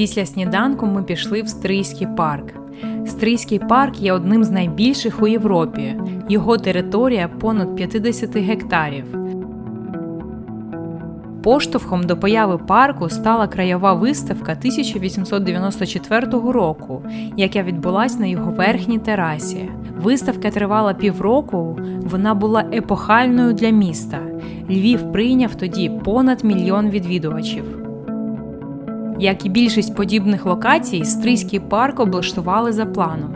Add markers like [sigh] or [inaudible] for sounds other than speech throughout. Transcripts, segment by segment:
Після сніданку ми пішли в Стрийський парк. Стрийський парк є одним з найбільших у Європі. Його територія понад 50 гектарів. Поштовхом до появи парку стала краєва виставка 1894 року, яка відбулась на його верхній терасі. Виставка тривала півроку, вона була епохальною для міста. Львів прийняв тоді понад мільйон відвідувачів. Як і більшість подібних локацій, Стрийський парк облаштували за планом.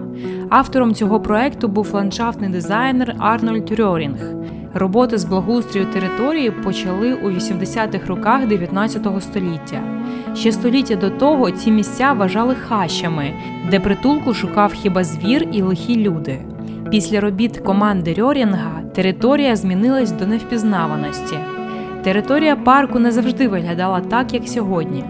Автором цього проекту був ландшафтний дизайнер Арнольд Рьорінг. Роботи з благоустрою території почали у 80-х роках 19 століття. Ще століття до того ці місця вважали хащами, де притулку шукав хіба звір і лихі люди. Після робіт команди Рьорінга територія змінилась до невпізнаваності. Територія парку не завжди виглядала так, як сьогодні.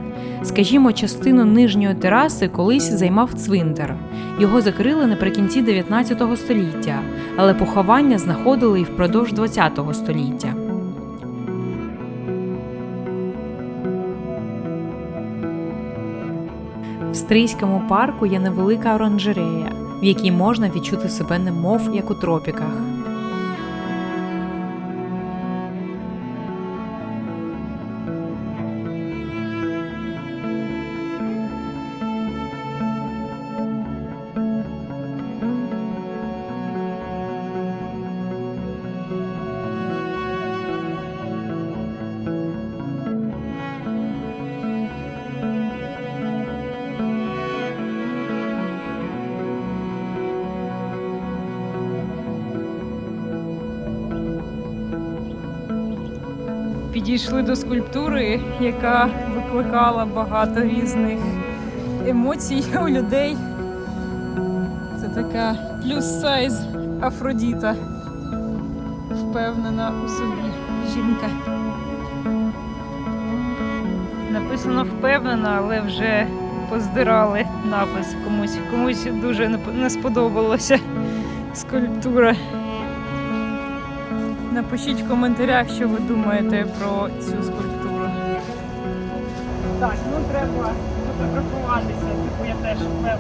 Скажімо, частину нижньої тераси колись займав цвинтар. Його закрили наприкінці 19 століття, але поховання знаходили і впродовж 20 століття. В Стрийському парку є невелика оранжерея, в якій можна відчути себе немов як у тропіках. Підійшли до скульптури, яка викликала багато різних емоцій [laughs] у людей. Це така плюс сайз Афродіта. Впевнена у собі жінка. Написано впевнена, але вже поздирали напис комусь. Комусь дуже не по- не сподобалося скульптура. Напишіть в коментарях, що ви думаєте про цю скульптуру. Так, ну треба фотографуватися, типу я теж впевнена.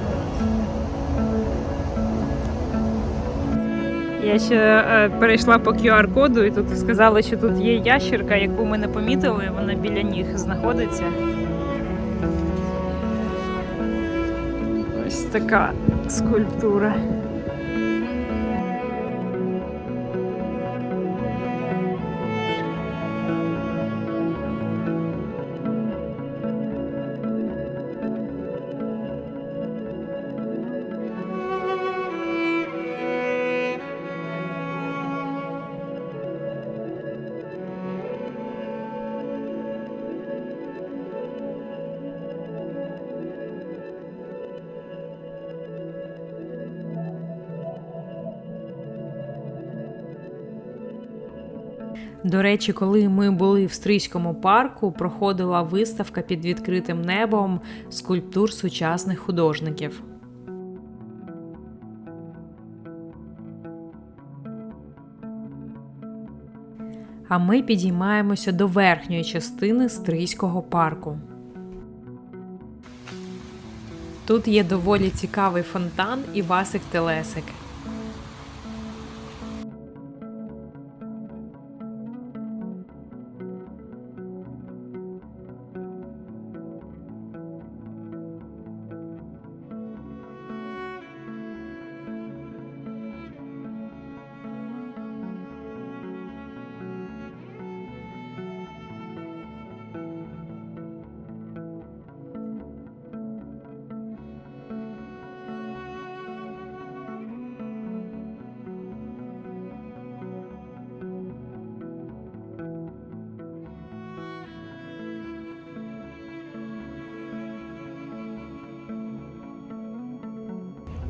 Я ще е, перейшла по QR-коду і тут сказали, що тут є ящерка, яку ми не помітили, вона біля ніг знаходиться. Ось така скульптура. До речі, коли ми були в Стрийському парку, проходила виставка під відкритим небом скульптур сучасних художників. А ми підіймаємося до верхньої частини Стрийського парку. Тут є доволі цікавий фонтан і Васик Телесик.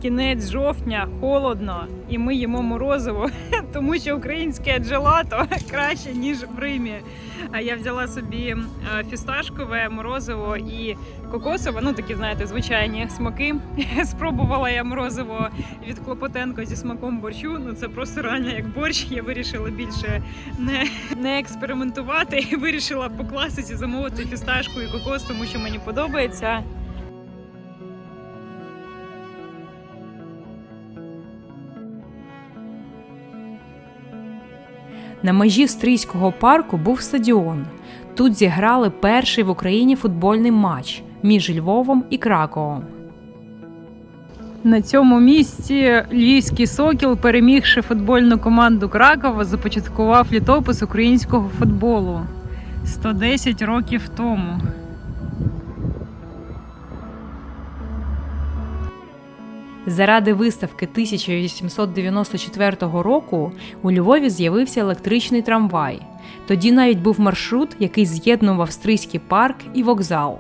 Кінець жовтня, холодно, і ми їмо морозиво, [laughs] тому що українське джелато [laughs] краще, ніж в Римі. Я взяла собі е, фісташкове морозиво і кокосове, ну такі, знаєте, звичайні смаки. [laughs] Спробувала я морозиво від Клопотенко зі смаком борщу. Ну це просто реально як борщ. Я вирішила більше не, не експериментувати. Вирішила по замовити фісташку і кокос, тому що мені подобається. На межі Стрийського парку був стадіон. Тут зіграли перший в Україні футбольний матч між Львовом і Краковом. На цьому місці львівський сокіл, перемігши футбольну команду Кракова, започаткував літопис українського футболу 110 років тому. Заради виставки 1894 року у Львові з'явився електричний трамвай. Тоді навіть був маршрут, який з'єднував Стрийський парк і вокзал.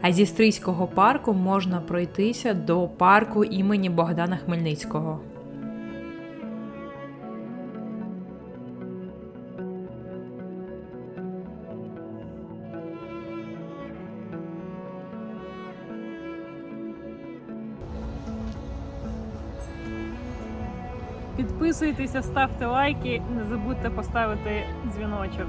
А зі Стрийського парку можна пройтися до парку імені Богдана Хмельницького. Підписуйтеся, ставте лайки, не забудьте поставити дзвіночок.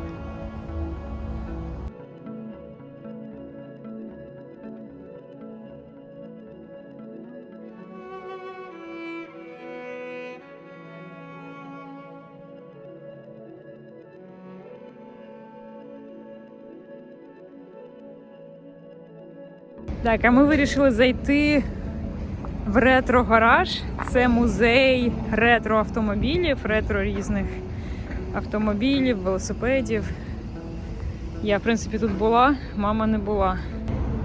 Так, а ми вирішили зайти в ретро-гараж. Це музей ретро-автомобілів, ретро різних автомобілів, велосипедів. Я, в принципі, тут була, мама не була.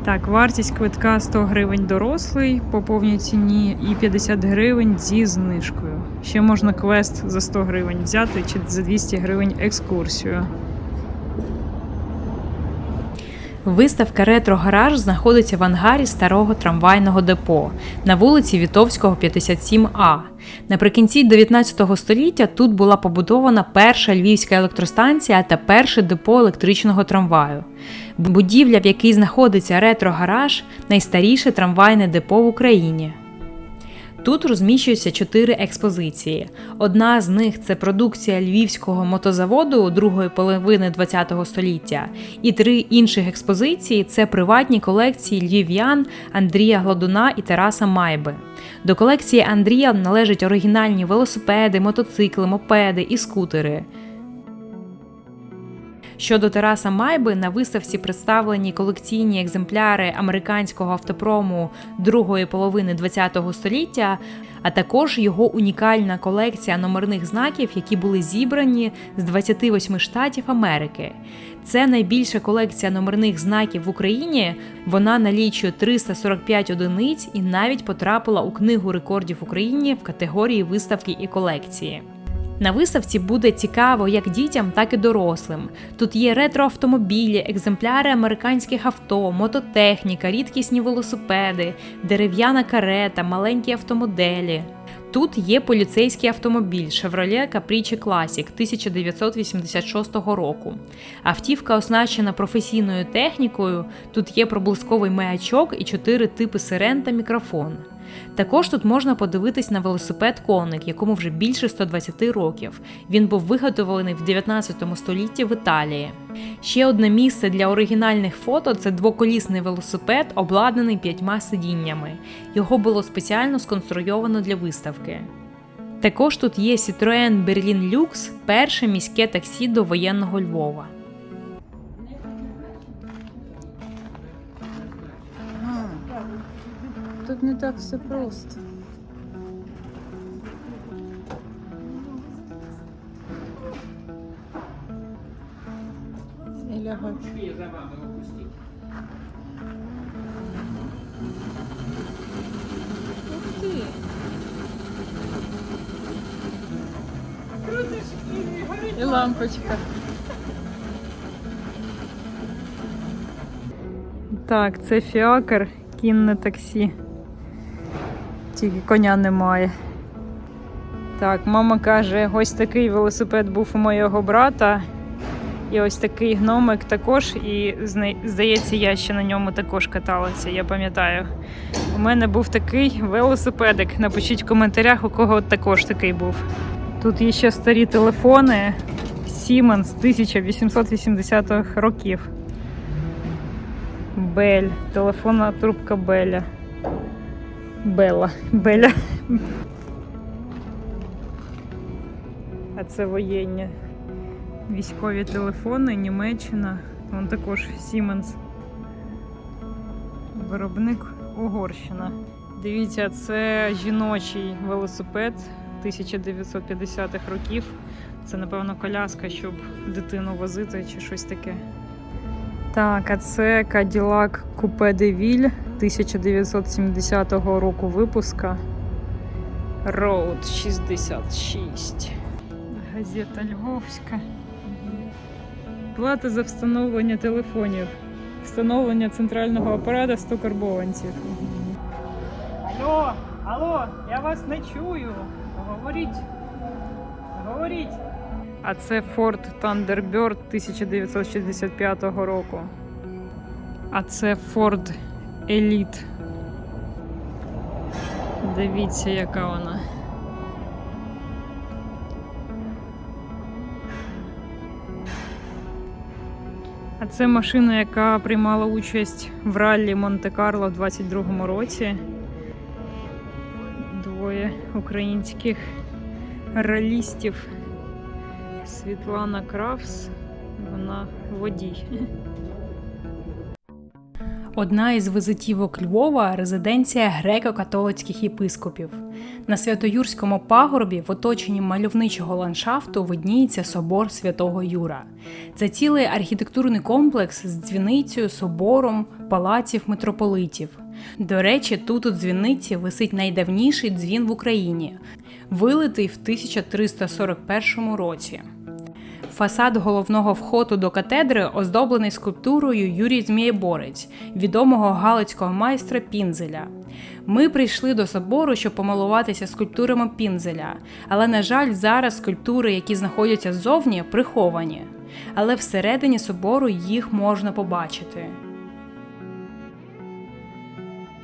Так, вартість квитка 100 гривень дорослий по повній ціні і 50 гривень зі знижкою. Ще можна квест за 100 гривень взяти чи за 200 гривень екскурсію. Виставка Ретро Гараж знаходиться в ангарі старого трамвайного депо на вулиці Вітовського, 57А. Наприкінці 19 століття тут була побудована перша львівська електростанція та перше депо електричного трамваю. Будівля, в якій знаходиться ретро гараж, найстаріше трамвайне депо в Україні. Тут розміщуються чотири експозиції. Одна з них це продукція львівського мотозаводу другої половини ХХ століття, і три інших експозиції це приватні колекції львів'ян Андрія Гладуна і Тараса Майби. До колекції Андрія належать оригінальні велосипеди, мотоцикли, мопеди і скутери. Щодо Тараса Майби, на виставці представлені колекційні екземпляри американського автопрому другої половини ХХ століття, а також його унікальна колекція номерних знаків, які були зібрані з 28 штатів Америки. Це найбільша колекція номерних знаків в Україні. Вона налічує 345 одиниць і навіть потрапила у книгу рекордів України в категорії виставки і колекції. На виставці буде цікаво як дітям, так і дорослим. Тут є ретроавтомобілі, екземпляри американських авто, мототехніка, рідкісні велосипеди, дерев'яна карета, маленькі автомоделі. Тут є поліцейський автомобіль Chevrolet Caprice Classic 1986 року. Автівка оснащена професійною технікою. Тут є проблисковий маячок і чотири типи сирен та мікрофон. Також тут можна подивитись на велосипед коник, якому вже більше 120 років. Він був виготовлений в 19 столітті в Італії. Ще одне місце для оригінальних фото це двоколісний велосипед, обладнаний п'ятьма сидіннями. Його було спеціально сконструйовано для виставки. Також тут є Citroën Berlin Lux, перше міське таксі до воєнного Львова. Тут не так все просто. І лягати. Ух ти! І лампочка. Так, це фіакр, кінне таксі. Тільки коня немає. Так, мама каже, ось такий велосипед був у моєго брата. І ось такий гномик також. І здається, я ще на ньому також каталася, я пам'ятаю. У мене був такий велосипедик. Напишіть в коментарях, у кого також такий був. Тут є ще старі телефони Siemens 1880-х років. Бель. Телефонна трубка Беля. Бела. Беля. А це воєнні. Військові телефони, Німеччина. Вон також Siemens. Виробник Угорщина. Дивіться, це жіночий велосипед 1950-х років. Це, напевно, коляска, щоб дитину возити чи щось таке. Так, а це Cadillac Coupe de Ville 1970 року випуска. Road 66. Газета Львовська. Плата за встановлення телефонів. Встановлення центрального апарата 100 карбованців. Алло, алло, я вас не чую. Говоріть. Говоріть. А це Ford Thunderbird 1965 року. А це Ford Elite. Дивіться, яка вона. А це машина, яка приймала участь в раллі Монте-Карло в 22-му році. Двоє українських ралістів. Світлана Кравс, вона водій. Одна із визитівок Львова резиденція греко-католицьких єпископів. На Святоюрському пагорбі в оточенні мальовничого ландшафту видніється собор Святого Юра. Це цілий архітектурний комплекс з дзвіницею, собором, палаців митрополитів. До речі, тут у дзвіниці висить найдавніший дзвін в Україні, вилитий в 1341 році. Фасад головного входу до катедри оздоблений скульптурою Юрій Змієборець, відомого галицького майстра Пінзеля. Ми прийшли до собору, щоб помилуватися скульптурами Пінзеля, але, на жаль, зараз скульптури, які знаходяться ззовні, приховані. Але всередині собору їх можна побачити.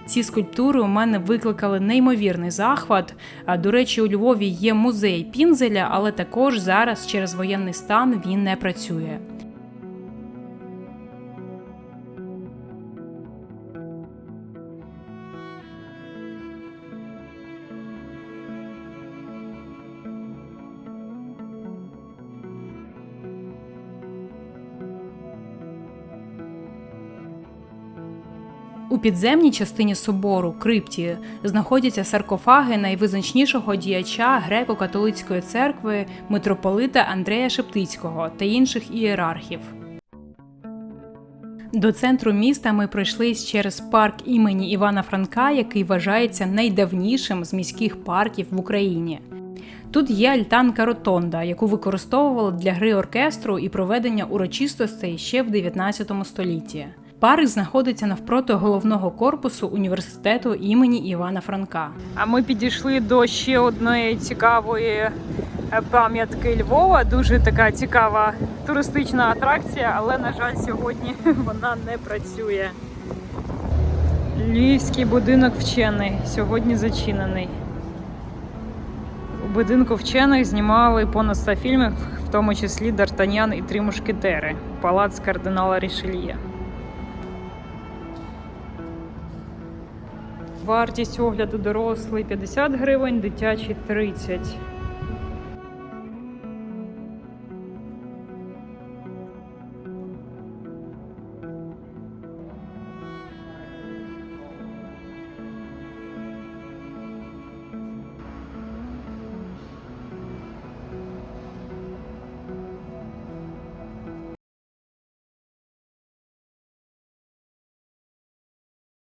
Ці скульптури у мене викликали неймовірний захват. До речі, у Львові є музей Пінзеля, але також зараз через воєнний стан він не працює. У підземній частині собору крипті знаходяться саркофаги найвизначнішого діяча греко-католицької церкви митрополита Андрея Шептицького та інших ієрархів. До центру міста ми пройшли через парк імені Івана Франка, який вважається найдавнішим з міських парків в Україні. Тут є альтанка Ротонда, яку використовували для гри оркестру і проведення урочистостей ще в 19 столітті. Парк знаходиться навпроти головного корпусу університету імені Івана Франка. А ми підійшли до ще одної цікавої е, пам'ятки Львова. Дуже така цікава туристична атракція, але, на жаль, сьогодні [laughs] вона не працює. Львівський будинок вчений сьогодні зачинений. У будинку вчених знімали понад 100 фільмів, в тому числі Д'Артаньян і Три мушкетери, палац кардинала Рішельє. Вартість огляду дорослий 50 гривень, дитячий 30.